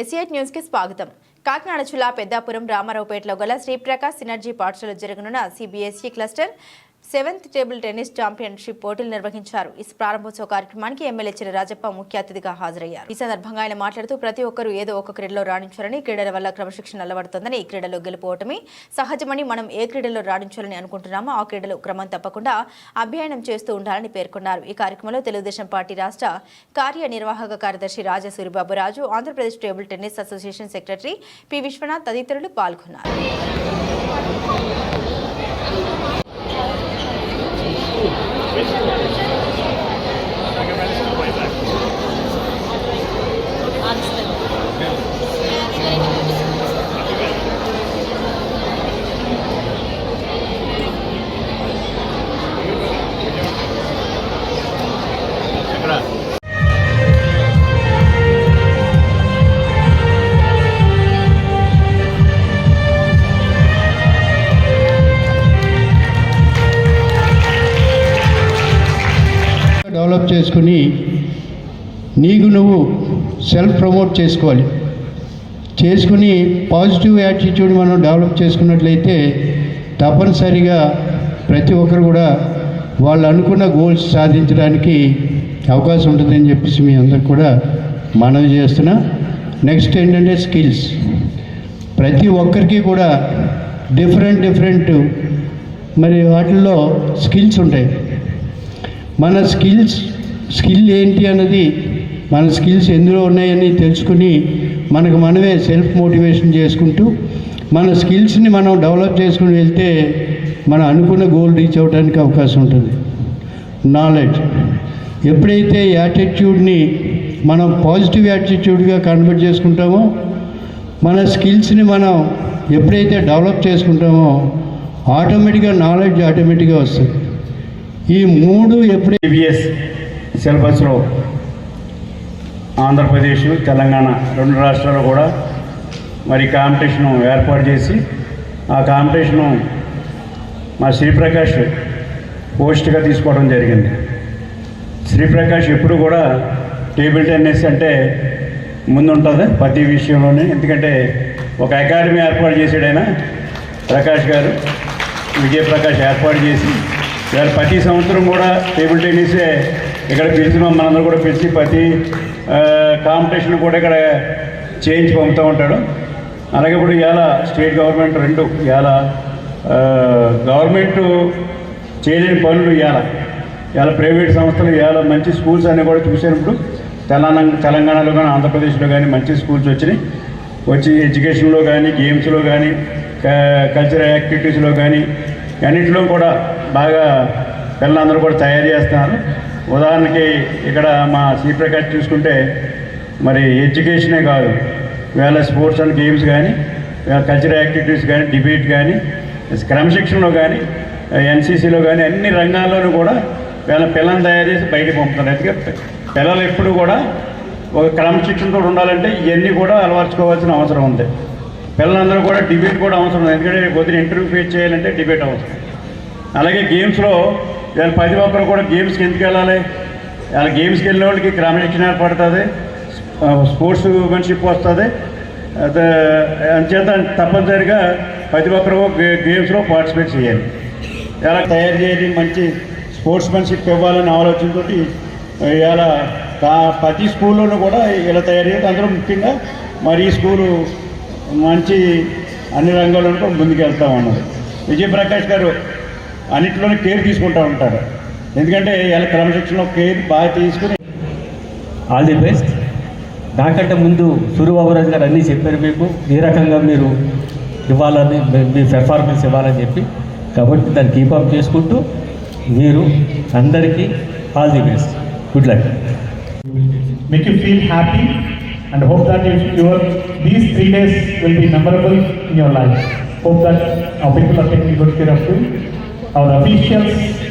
ఎస్ఐట్ న్యూస్కి స్వాగతం. కాకినాడ జిల్లా పెద్దాపురం రామారావుపేటలో గల శ్రీప్రకాష్ సినర్జీ పాఠశాల జరగనున్న CBSE cluster seventh table tennis championship పోటీలు నిర్వహించారు. ఈ ప్రారంభోత్సవ కార్యక్రమానికి ఎమ్మెల్యే చిన్న రాజప్ప ముఖ్య అతిథిగా హాజరయ్యారు. ఈ సందర్భంగా ఆయన మాట్లాడుతూ ప్రతి ఒక్కరూ ఏదో ఒక క్రీడలో రాణించాలని క్రీడల వల్ల క్రమశిక్షణ అలవడుతుందని ఈ క్రీడలో గెలుపోవటమే సహజమని మనం ఏ క్రీడలో రాణించాలని అనుకుంటున్నామో ఆ క్రీడలు క్రమం తప్పకుండా అభ్యయనం చేస్తూ ఉండాలని పేర్కొన్నారు. ఈ కార్యక్రమంలో తెలుగుదేశం పార్టీ రాష్ట్ర కార్యనిర్వాహక కార్యదర్శి రాజా సూరిబాబు రాజు Andhra Pradesh table tennis association secretary P Vishwanath తదితరులు పాల్గొన్నారు. డెవలప్ చేసుకుని నీకు నువ్వు సెల్ఫ్ ప్రమోట్ చేసుకోవాలి. చేసుకుని పాజిటివ్ యాటిట్యూడ్ మనం డెవలప్ చేసుకున్నట్లయితే తప్పనిసరిగా ప్రతి ఒక్కరు కూడా వాళ్ళు అనుకున్న గోల్స్ సాధించడానికి అవకాశం ఉంటుందని చెప్పేసి మీ అందరికి కూడా మనవి చేస్తున్నా. నెక్స్ట్ ఏంటంటే స్కిల్స్ ప్రతి ఒక్కరికి కూడా డిఫరెంట్ డిఫరెంట్ మరి వాటిల్లో స్కిల్స్ ఉంటాయి. మన స్కిల్స్ స్కిల్ ఏంటి అన్నది మన స్కిల్స్ ఎందులో ఉన్నాయని తెలుసుకుని మనకు మనమే సెల్ఫ్ మోటివేషన్ చేసుకుంటూ మన స్కిల్స్ని మనం డెవలప్ చేసుకుని వెళ్తే మనం అనుకున్న గోల్ రీచ్ అవ్వడానికి అవకాశం ఉంటుంది. నాలెడ్జ్. ఎప్పుడైతే యాటిట్యూడ్ని మనం పాజిటివ్ యాటిట్యూడ్గా కన్వర్ట్ చేసుకుంటామో మన స్కిల్స్ని మనం ఎప్పుడైతే డెవలప్ చేసుకుంటామో ఆటోమేటిక్గా నాలెడ్జ్ ఆటోమేటిక్గా వస్తుంది. ఈ మూడు ఎప్పుడు సిబిఎస్ సిలబస్లో ఆంధ్రప్రదేశ్ తెలంగాణ రెండు రాష్ట్రాలు కూడా మరి కాంపిటీషను ఏర్పాటు చేసి ఆ కాంపిటీషను మా శ్రీప్రకాష్ పోస్ట్గా తీసుకోవడం జరిగింది. శ్రీప్రకాష్ ఎప్పుడు కూడా టేబుల్ టెన్నిస్ అంటే ముందుంటుంది ప్రతి విషయంలోనే. ఎందుకంటే ఒక అకాడమీ ఏర్పాటు చేసాడైనా ప్రకాష్ గారు విజయప్రకాష్ ఏర్పాటు చేసి ఇవాళ ప్రతి సంవత్సరం కూడా టేబుల్ టెన్నిసే ఇక్కడ పిలిచిన మనందరూ కూడా పిలిచి ప్రతి కాంపిటీషన్ కూడా ఇక్కడ చేయించి పంపుతూ ఉంటాడు. అలాగే ఇప్పుడు ఇవాళ స్టేట్ గవర్నమెంట్ రెండు ఇవాళ గవర్నమెంట్ చేయలేని పనులు ఇవాళ. ఇవాళ ప్రైవేట్ సంస్థలు ఇవాళ మంచి స్కూల్స్ అన్నీ కూడా చూసినప్పుడు తెలంగాణ తెలంగాణలో కానీ ఆంధ్రప్రదేశ్లో కానీ మంచి స్కూల్స్ వచ్చినాయి. వచ్చి ఎడ్యుకేషన్లో కానీ గేమ్స్లో కానీ కల్చరల్ యాక్టివిటీస్లో కానీ అన్నింటిలో కూడా బాగా పిల్లలందరూ కూడా తయారు చేస్తున్నారు. ఉదాహరణకి ఇక్కడ మా శ్రీప్రకాష్ చూసుకుంటే మరి ఎడ్యుకేషనే కాదు. వేళ స్పోర్ట్స్ అండ్ గేమ్స్ కానీ కల్చరల్ యాక్టివిటీస్ కానీ డిబేట్ కానీ క్రమశిక్షణలో కానీ ఎన్సీసీలో కానీ అన్ని రంగాల్లోనూ కూడా వీళ్ళ పిల్లల్ని తయారు చేసి బయటకు పంపుతున్నారు. అందుకే పిల్లలు ఎప్పుడు కూడా ఒక క్రమశిక్షణతో ఉండాలంటే ఇవన్నీ కూడా అలవర్చుకోవాల్సిన అవసరం ఉంది. పిల్లలందరూ కూడా డిబేట్ కూడా అవసరం ఎందుకంటే కొద్దిగా ఇంటర్వ్యూ ఫేస్ చేయాలంటే డిబేట్ అవసరం. అలాగే గేమ్స్లో వీళ్ళ పది ఒక్కరు కూడా గేమ్స్కి ఎందుకు వెళ్ళాలి? వాళ్ళ గేమ్స్కి వెళ్ళిన వాళ్ళకి క్రమశిక్షణ ఏర్పడుతుంది స్పోర్ట్స్ మెన్షిప్ వస్తుంది. అదే అంచేత తప్పనిసరిగా ప్రతి ఒక్కరు గే- గేమ్స్లో పార్టిసిపేట్ చేయాలి. ఎలా తయారు చేయాలి మంచి స్పోర్ట్స్ మెన్షిప్ ఇవ్వాలని ఆలోచనతో ఇవాళ ప్రతి స్కూల్లోనూ కూడా ఇలా తయారు చేయాలి అందులో ముఖ్యంగా మరి ఈ స్కూలు మంచి అన్ని రంగాల్లోనూ కూడా ముందుకు వెళ్తా ఉన్నది విజయప్రకాష్ గారు అన్నింటిలోనూ కేర్ తీసుకుంటూ ఉంటారు. ఎందుకంటే ఇలా క్రమశిక్షణలో కేర్ బాగా తీసుకుని ఆల్ ది బెస్ట్ నాకంటే ముందు సూర్యబాబురాజు గారు అన్నీ చెప్పారు మీకు. ఏ రకంగా మీరు ఇవ్వాలని మీ- మీ పెర్ఫార్మెన్స్ ఇవ్వాలని చెప్పి. కాబట్టి దాన్ని కీపప్ చేసుకుంటూ మీరు అందరికీ all the best good luck make you feel happy. And hope that your these three days will be memorable in your life. Hope that our people are taking good care of you. Our officials